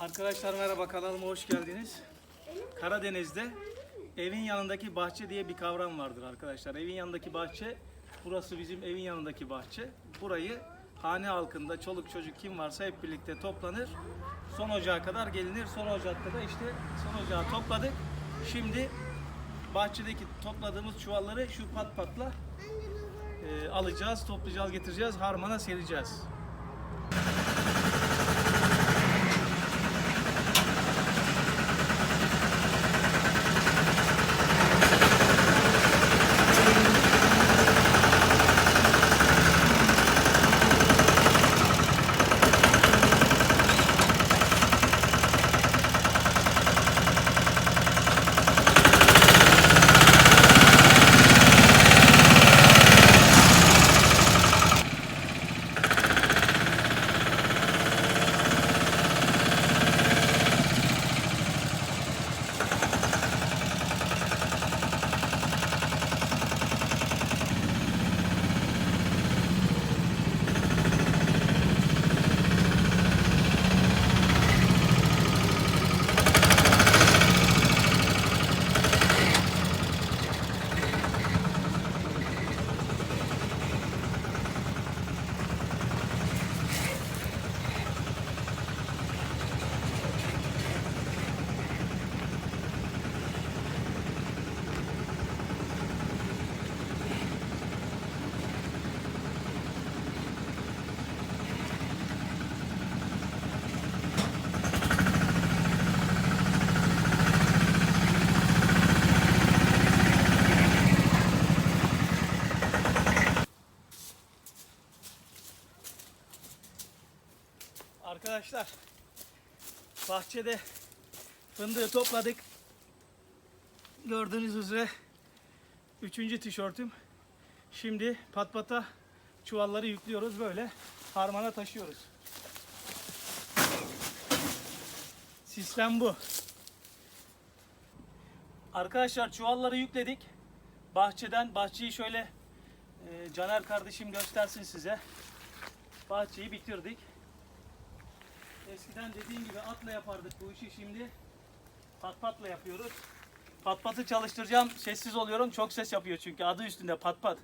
Arkadaşlar merhaba kanalıma hoş geldiniz. Karadeniz'de evin yanındaki bahçe diye bir kavram vardır arkadaşlar. Evin yanındaki bahçe, burası bizim evin yanındaki bahçe. Burayı hane halkında çoluk çocuk kim varsa hep birlikte toplanır. Son ocağa kadar gelinir. Son ocakta da işte son ocağı topladık. Şimdi bahçedeki topladığımız çuvalları şu pat patla e, alacağız, toplayacağız, getireceğiz, harmana sereceğiz. Arkadaşlar bahçede fındığı topladık. Gördüğünüz üzere üçüncü tişörtüm. Şimdi pat pata çuvalları yüklüyoruz böyle harmana taşıyoruz. Sistem bu. Arkadaşlar çuvalları yükledik. Bahçeden bahçeyi şöyle e, Caner kardeşim göstersin size. Bahçeyi bitirdik. Eskiden dediğim gibi atla yapardık bu işi şimdi pat patla yapıyoruz. Pat patı çalıştıracağım. Sessiz oluyorum. Çok ses yapıyor çünkü adı üstünde pat pat.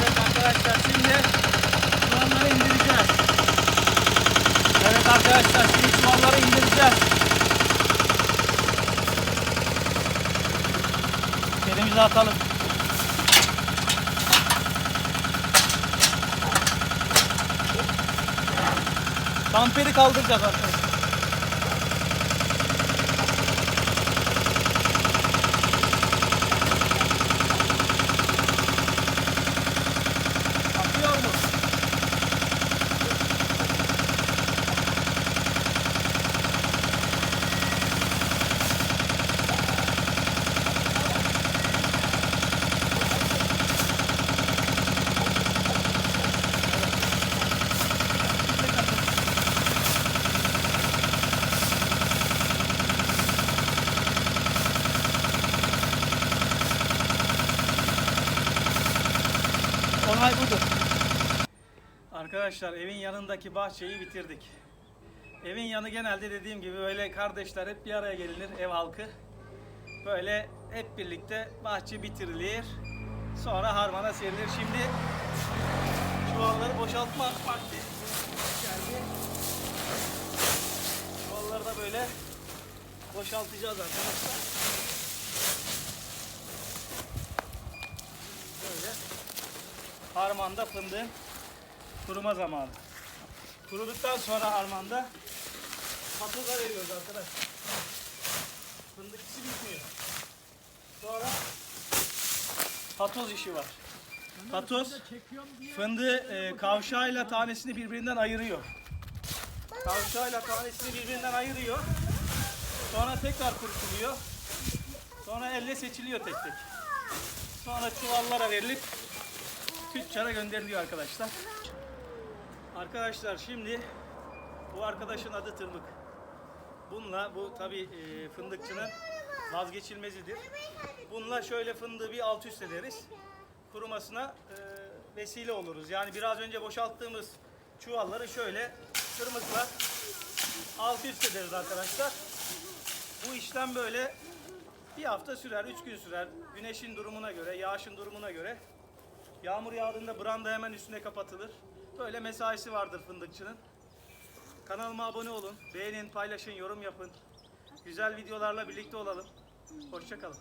Evet arkadaşlar şimdi çuvalları indireceğiz. Evet arkadaşlar şimdi çuvalları indireceğiz. Elimizi atalım. Damperi kaldıracağız arkadaşlar. Onay budur. Arkadaşlar evin yanındaki bahçeyi bitirdik. Evin yanı genelde dediğim gibi böyle kardeşler hep bir araya gelinir ev halkı. Böyle hep birlikte bahçe bitirilir. Sonra harmana serilir. Şimdi çuvalları boşaltma vakti geldi. Çuvalları da böyle boşaltacağız arkadaşlar. Böyle harmanda fındığın kuruma zamanı. Kuruduktan sonra harmanda patlıca veriyoruz arkadaşlar. Fındık işi bitmiyor. Sonra patoz işi var. Patoz fındığı e, kavşağıyla tanesini birbirinden ayırıyor. Kavşağıyla tanesini birbirinden ayırıyor. Sonra tekrar kurutuluyor. Sonra elle seçiliyor tek tek. Sonra çuvallara verilip tüccara gönderiliyor arkadaşlar. Arkadaşlar şimdi bu arkadaşın adı Tırmık. Bununla bu tabi fındıkçının vazgeçilmezidir. Bununla şöyle fındığı bir alt üst ederiz. Kurumasına e, vesile oluruz. Yani biraz önce boşalttığımız çuvalları şöyle tırmıkla alt üst ederiz arkadaşlar. Bu işlem böyle bir hafta sürer, üç gün sürer. Güneşin durumuna göre, yağışın durumuna göre. Yağmur yağdığında branda hemen üstüne kapatılır. Böyle mesaisi vardır fındıkçının. Kanalıma abone olun, beğenin, paylaşın, yorum yapın. Güzel videolarla birlikte olalım. Hoşçakalın.